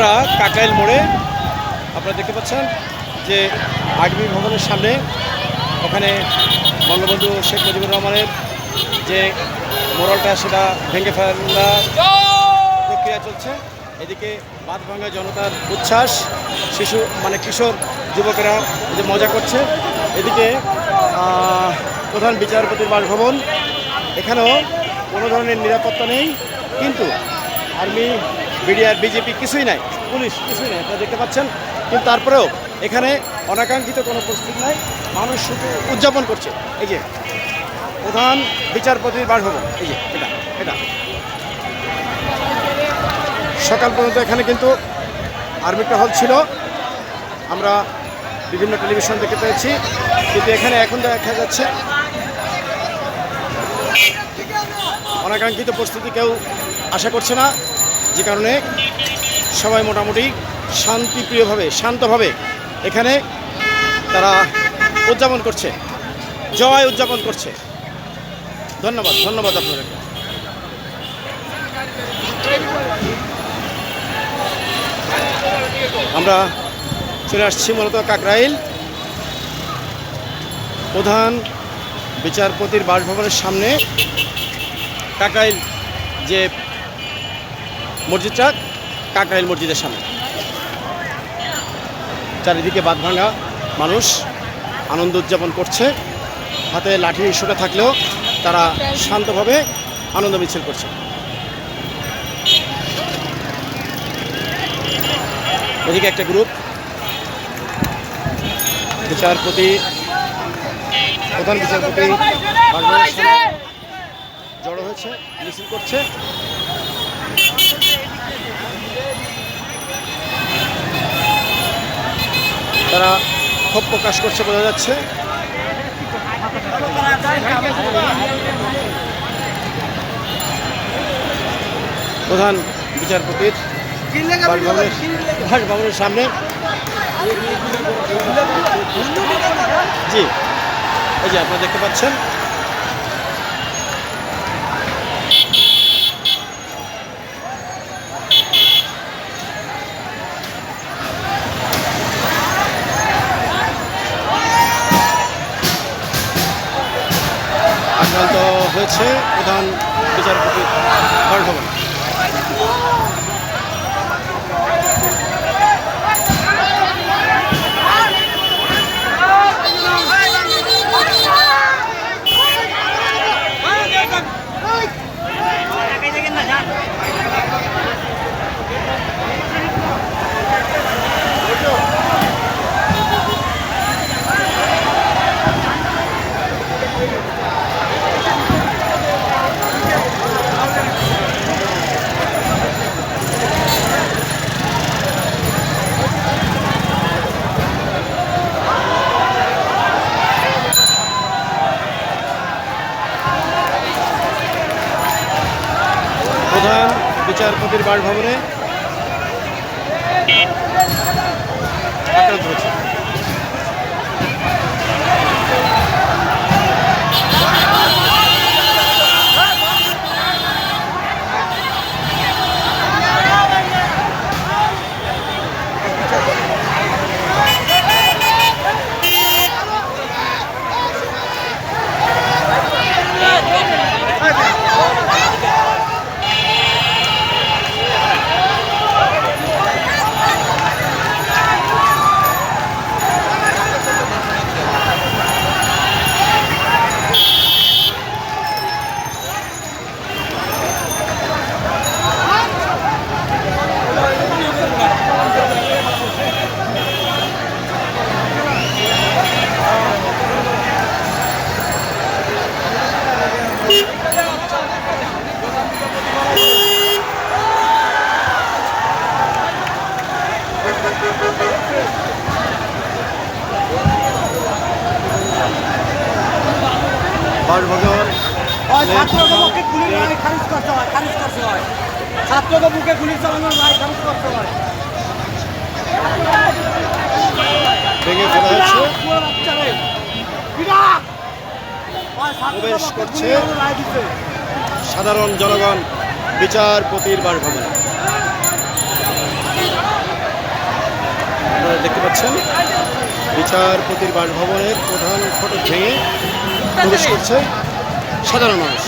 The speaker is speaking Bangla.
আমরা কাকরাইল মোড়ে আপনারা দেখতে পাচ্ছেন যে আর্মি ভবনের সামনে ওখানে বঙ্গবন্ধু শেখ মুজিবুর রহমানের যে মোড়লটা, সেটা ভেঙে ফেলা প্রক্রিয়া চলছে। এদিকে বাদ ভাঙা জনতার উচ্ছ্বাস, শিশু মানে কিশোর যুবকেরা যে মজা করছে। এদিকে প্রধান বিচারপতির বাসভবন। এখানেও কোনো ধরনের নিরাপত্তা নেই, কিন্তু আর্মি বিডিআর, বিজেপি কিছুই নাই, পুলিশ কিছুই নাই, আপনারা দেখতে পাচ্ছেন। কিন্তু তারপরেও এখানে অনাকাঙ্ক্ষিত কোনো পরিস্থিতি নাই, মানুষ শুধু উদযাপন করছে। এই যে, প্রধান বিচারপতির বাসভবন, এই যে, এটা এটা। সকাল পর্যন্ত এখানে কিন্তু আর্মি হল ছিল। আমরা বিভিন্ন টেলিভিশন দেখতে পেয়েছি, কিন্তু এখানে এখন দেখা যাচ্ছে অনাকাঙ্ক্ষিত পরিস্থিতি কেউ আশা করছে না। যে কারণে সবাই মোটামুটি শান্তিপ্রিয়ভাবে, শান্তভাবে এখানে তারা উদযাপন করছে, জয় উদযাপন করছে। ধন্যবাদ ধন্যবাদ আপনাদেরকে আমরা চলে আসছি মূলত কাকরাইল। প্রধান বিচারপতির বাসভবনের সামনে কাকরাইল যে মসজিদটা কাকরাইল মসজিদের সামনে। চারিদিকে বাদ ভাঙা মানুষ আনন্দ উদযাপন করছে। হাতে লাঠি ইস্যুটা থাকলেও তারা শান্তভাবে আনন্দ মিছিল করছে। এদিকে একটা গ্রুপ বিচারপতি, প্রধান বিচারপতি জড়ো হয়েছে, মিছিল করছে। তারা ক্ষোভ প্রকাশ করছে বোঝা যাচ্ছে। প্রধান বিচারপতির বাসভবনের সামনে। জি, এই যে আপনারা দেখতে পাচ্ছেন। হয়েছে প্রধান বিচারপতি বাসভবন প্রধান বিচারপতির বাসভবনে। আক্রান্ত হয়েছে ছাত্রকে খারিজ করতে হয় খারিজ করতে হয়। ছাত্রকে বুকে গুলি চালানোর রায় খারিজ করতে হয়। ভেঙে ফেলা প্রবেশ করছে। সাধারণ জনগণ বিচারপতির বাসভবনে। পাচ্ছেন বিচারপতির বাসভবনের প্রধান ফটক ভেঙে প্রবেশ করছে। সাধারণ মানুষ।